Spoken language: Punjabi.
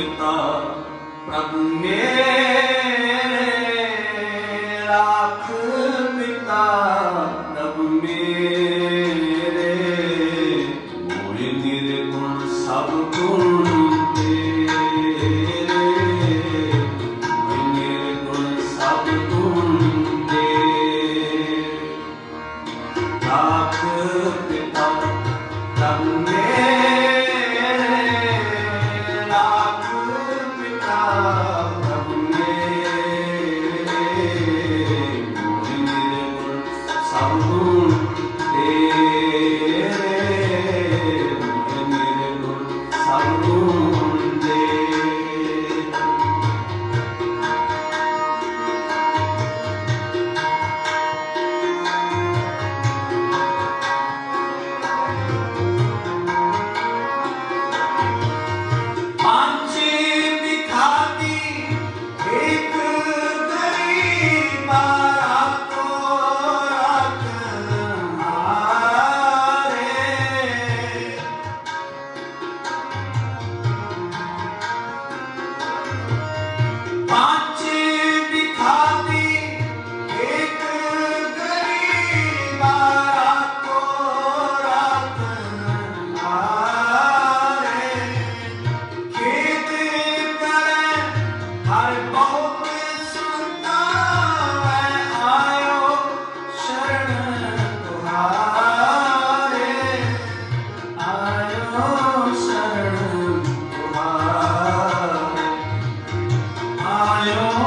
ਪਿਤਾ ਪ੍ਰਭ ਮੇਰੇ ਰਾਖ ਪਿਤਾ, ਪ੍ਰਭ ਮੇਰੇ। ਹੋਏ ਨਿਰਗੁਣ ਗੁਣ ਤੇਰੇ। ਹੋਏ ਨਿਰਗੁਣ ਸਭ ਗੁਣ ਤੇਰੇ। ਰਾਖ ਪਿਤਾ, ਪ੍ਰਭ Mario.